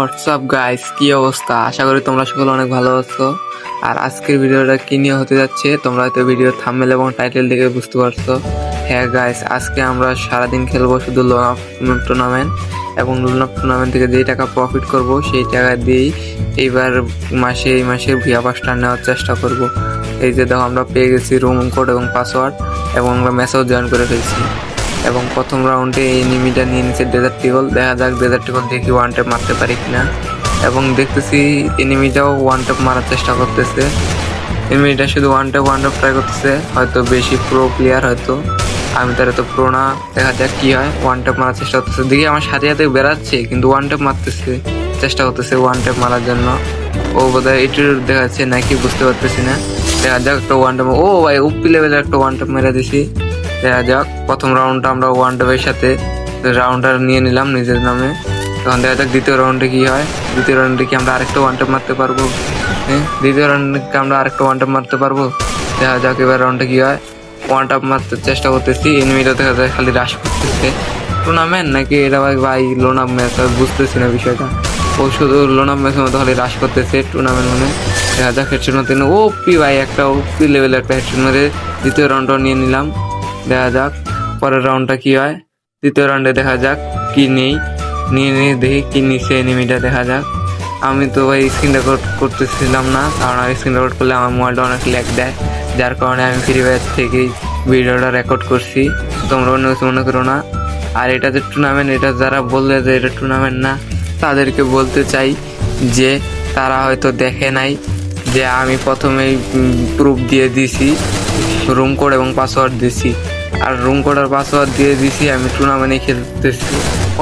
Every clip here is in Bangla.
হোয়াটসঅ্যাপ গাইস কি অবস্থা? আশা করি তোমরা সকলে অনেক ভালো আছো। আর আজকের ভিডিওটা কি নিয়ে হতে যাচ্ছে, তোমরা হয়তো ভিডিও থাম্বনেল এবং টাইটেল দেখে বুঝতে পারছ। হ্যাঁ গাইস আজকে আমরা সারাদিন খেলব শুধু লোন আপ টুর্নামেন্ট এবং লোন আপ টুর্নামেন্ট থেকে যেই টাকা প্রফিট করব, সেই টাকা দিয়েই এইবার মাসে, এই মাসে ভিয়া পাসটা নেওয়ার চেষ্টা করব। এই যে দেখো, আমরা পেয়ে গেছি রুম কোড এবং পাসওয়ার্ড এবং আমরা ম্যাচেও জয়েন করে ফেলছি। এবং প্রথম রাউন্ডে এই এনিমিটা নিয়ে নিচ্ছে ডেজার্ট টিগল দেখা যাক ডেজার্ট টিগল দেখি ওয়ান ট্যাপ মারতে পারি কিনা। এবং দেখতেছি এনিমিটাও ওয়ান ট্যাপ মারার চেষ্টা করতেছে। এনিমিটা শুধু one tap one tap try করতেছে। হয়তো বেশি প্রো প্লেয়ার হয়তো। আমি তার তো প্রো না। দেখা যাক কি হয়। ওয়ান ট্যাপ মারার চেষ্টা করতেছে। দেখি আমার সাথে সাথে বেড়াচ্ছে, কিন্তু ওয়ান ট্যাপ মারতেছে। চেষ্টা করতেছে ওয়ান ট্যাপ মারার জন্য। ও বোধহয় এটির দেখাচ্ছে, নাকি বুঝতে পারতেছি না। দেখা যাক একটা ওয়ান ট্যাপ ও ভাই, উপি লেভেলের একটা ওয়ান ট্যাপ মেরে দিছি। দেখা যাক, প্রথম রাউন্ডটা আমরা ওয়ান ট্যাপের সাথে রাউন্ডটা নিয়ে নিলাম নিজের নামে। তখন দেখা যাক দ্বিতীয় রাউন্ডে কি হয়। দ্বিতীয় রাউন্ডে কি আমরা আরেকটা ওয়ান ট্যাপ মারতে পারব? হ্যাঁ দ্বিতীয় রাউন্ডে আমরা আরেকটা ওয়ান ট্যাপ মারতে পারব? দেখা যাক এবার রাউন্ডে কি হয়। ওয়ান ট্যাপ মারতে চেষ্টা করতেছি এনিমিটা দেখা যায় খালি রাশ করতেছে। টুর্নামেন্ট নাকি এটা ভাই ভাই লোন আপ ম্যাচ বুঝতেছি না বিষয়টা। ও শুধু লোন আপ ম্যাচের মতো খালি রাশ করতেছে টুর্নামেন্ট মানে। দেখা যাক হেডশট মতো ও পি ভাই, একটা ওপি লেভেলের একটা হেডশট মেরে দ্বিতীয় রাউন্ডটাও নিয়ে নিলাম। দেখা যাক, পরের রাউন্ডটা কি হয়। দ্বিতীয় রাউন্ডে দেখা যাক কি নেই। নিয়ে নিয়ে দেখি কি নিচে এনিমিটা দেখা যাক। আমি তো ভাই স্ক্রিন রেকর্ড করতেছিলাম না, কারণ আমি স্ক্রিন রেকর্ড করলে আমার মোবাইলটা অনেক ল্যাগ দেয়। যার কারণে আমি ফ্রি ফায়ার থেকেই ভিডিওটা রেকর্ড করছি। তোমরা অন্য কিছু মনে করো না। আর এটা যে টুর্নামেন্ট এটা যারা বললে যে এটা টুর্নামেন্ট না, তাদেরকে বলতে চাই যে তারা হয়তো দেখে নাই যে আমি প্রথমেই প্রুফ দিয়ে দিছি রুম কোড এবং পাসওয়ার্ড দিছি। আর রুম কোড আর পাসওয়ার্ড দিয়ে দিছি, আমি টুর্নামেন্টে খেলতেছি।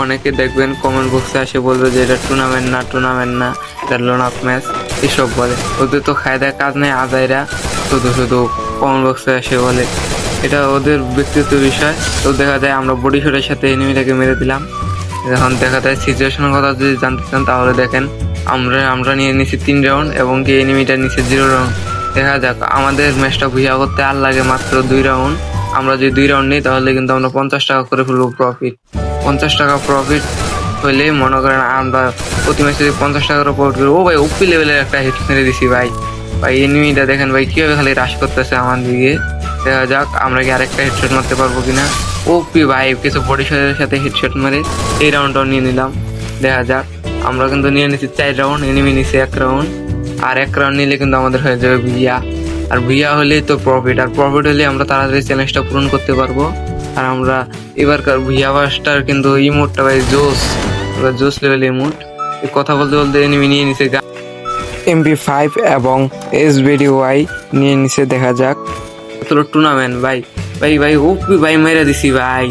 অনেকে দেখবেন কমেন্ট বক্সে আসে বলবে যে এটা টুর্নামেন্ট না টুর্নামেন্ট না, এটা লোন আপ ম্যাচ এসব বলে। ওদের তো খায়দার কাজ নেই, আদায়রা। শুধু শুধু কমেন্ট বক্সে আসে বলে। এটা ওদের ব্যক্তিগত বিষয়। তো দেখা যায় আমরা বডি শটের সাথে এনিমিটাকে মেরে দিলাম। এখন দেখা যায় সিচুয়েশনের কথা যদি জানতে চান, তাহলে দেখেন আমরা আমরা নিয়ে নিছি তিন রাউন্ড এবং কি এনিমিটা নিচে জিরো রাউন্ড দেখা যাক, আমাদের ম্যাচটা ভুইয়া করতে আর লাগে মাত্র দুই রাউন্ড আমরা যদি দুই রাউন্ড নিই, তাহলে কিন্তু আমরা পঞ্চাশ টাকা করে ফেলব প্রফিট পঞ্চাশ টাকা প্রফিট হইলে মনে করেন আমরা প্রতি ম্যাচে যদি পঞ্চাশ টাকা করে প্রফিট করি, ও ভাই উপি লেভেলের একটা হিট মেরে দিছি ভাই। ভাই এনিমিটা দেখেন ভাই, কীভাবে খালি রাশ করতেছে আমার দিকে। দেখা যাক, আমরা কি আরেকটা হেডশট মারতে পারব কিনা। ওপি ভাই, কিছু বডি শটের সাথে হেডশট মারে এই রাউন্ডটাও নিয়ে নিলাম। দেখা যাক, আমরা কিন্তু নিয়ে নিচ্ছি চার রাউন্ড এনিমি নিচ্ছে এক রাউন্ড আর এক রাউন্ড নিলে কিন্তু আমাদের হয়ে যাবে ভিয়া আর ভিয়া হলেই তো প্রফিট আর প্রফিট হলে আমরা তাড়াতাড়ি চ্যালেঞ্জটা পূরণ করতে পারব। আর আমরা এবারকার ভিয়া বাসটার কিন্তু ইমোটটা ভাই জোস জোস লেভেল ইমোট কথা বলতে বলতে এনিমি নিয়ে নিছে এমপি ফাইভ এবং এস ওয়াই নিয়ে নিছে, দেখা যাক। তোর টুর্নামেন্ট ভাই ভাই ভাই ওপি ভাই মেরে দিছি, ভাই।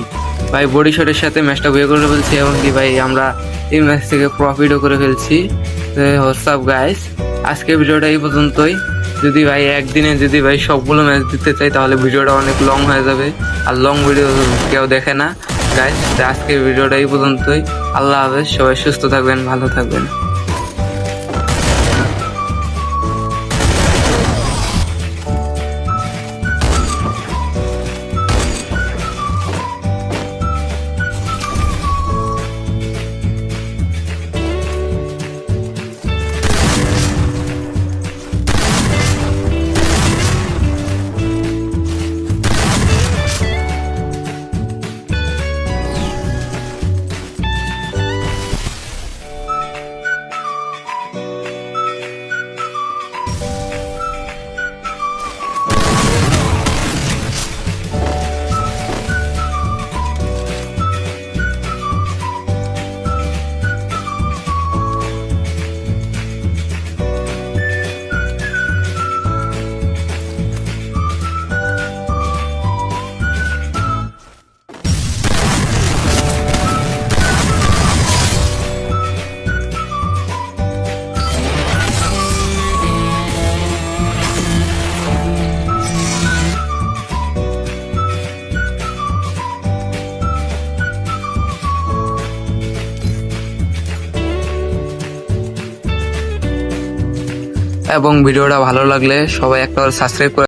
ভাই বডি শটের সাথে ম্যাচটা বিয়ে করে ফেলছি এবং কি ভাই, আমরা এই ম্যাচ থেকে প্রফিটও করে ফেলছি। হোয়াটসঅ্যাপ গাইস আজকের ভিডিওটা এই পর্যন্তই। যদি ভাই একদিনে যদি ভাই সবগুলো ম্যাচ দিতে চাই, তাহলে ভিডিওটা অনেক লং হয়ে যাবে। আর লং ভিডিও কেউ দেখে না গাইজ আজকের ভিডিওটা এই পর্যন্তই। আল্লাহ হাফেজ, সবাই সুস্থ থাকবেন, ভালো থাকবেন। এবং ভিডিওটা ভালো লাগলে সবাই একটা সাবস্ক্রাইব করে